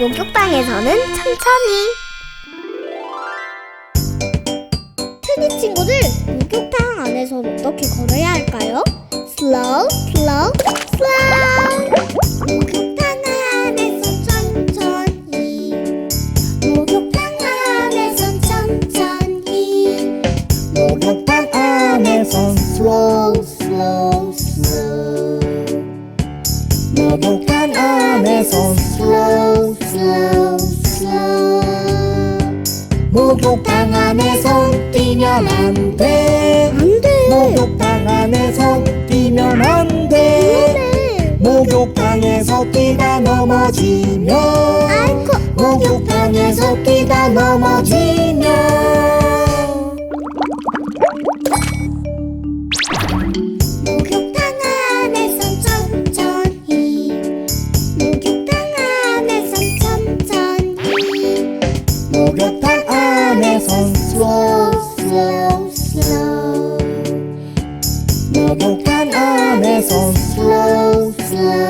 목욕탕에서는 천천히. 트니 친구들, 목욕탕 안에서 어떻게 걸어야 할까요? Slow, slow, slow. 목욕탕 안에서 천천히. 목욕탕 안에서 천천히. 목욕탕 안에선 slow, slow, slow. 목욕탕 안에선 slow, slow, slow. 목욕탕 안에선 뛰면 안 돼. 안 돼. 목욕탕 안에선 뛰면 안 돼. 목욕탕에서 뛰다 넘어지면 아이고. 목욕탕에서 뛰다 넘어지면 목욕탕 안에선 slow slow slow